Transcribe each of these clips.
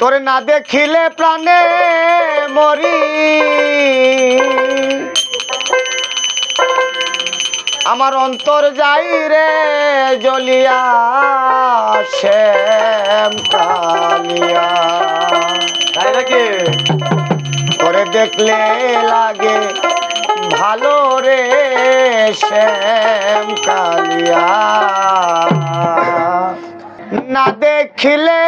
তোর না দেখিলে প্রাণে মরি। আমার অন্তর যাই রে জলিয়া শ্যাম কালিয়া। নাকি? করে দেখলে লাগে ভালো রে শ্যাম কালিয়া। না দেখিলে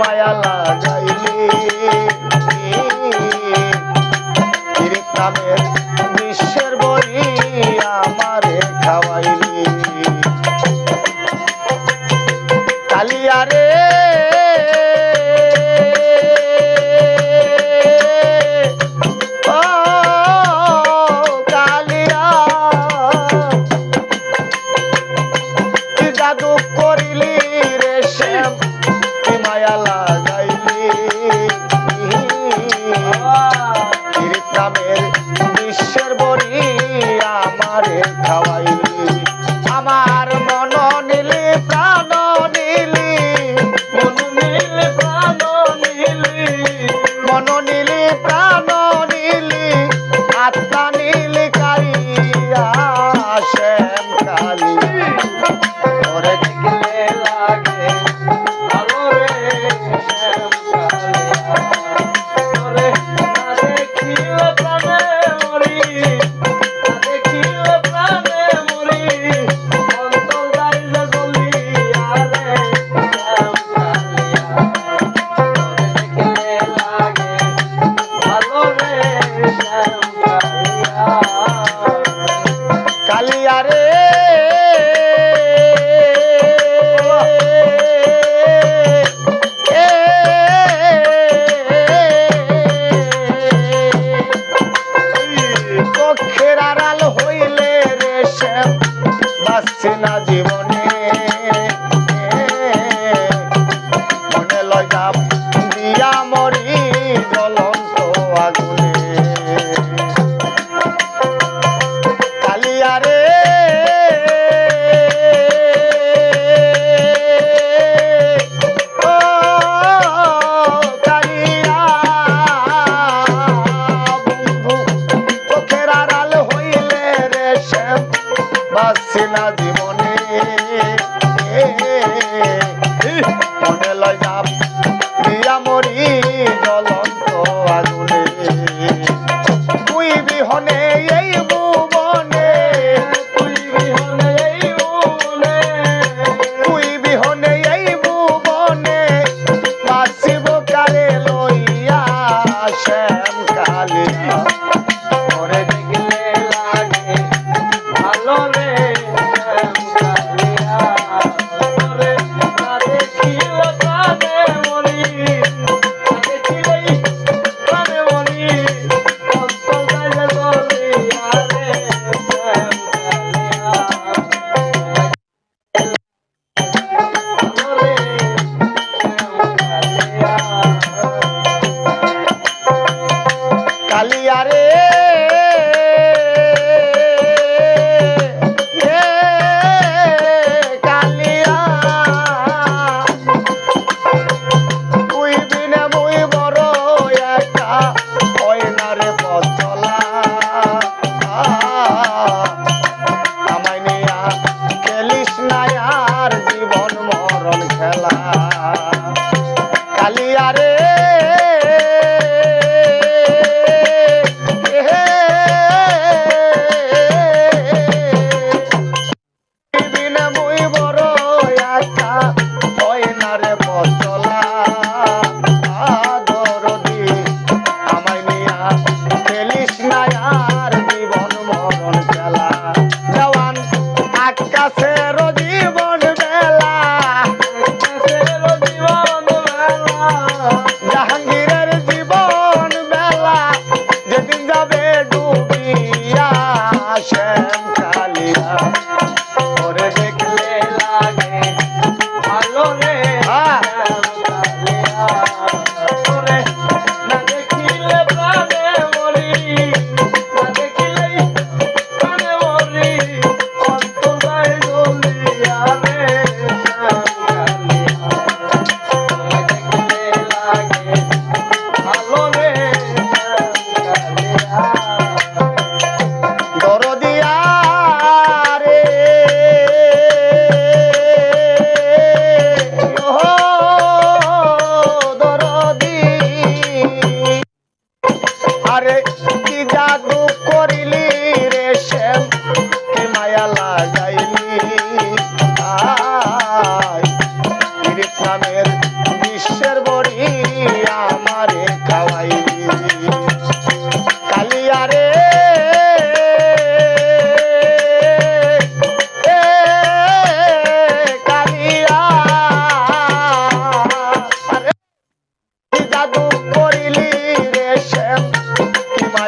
মায়া লাগাইলে। up. আরে কি জাদু করিলি রে শ্যাম? কে মায়া লাগাইলি? কৃষ্ণের বিশ্বের বড়ি আমারে খাওয়াইলি। কালিয়া জাদু করিলি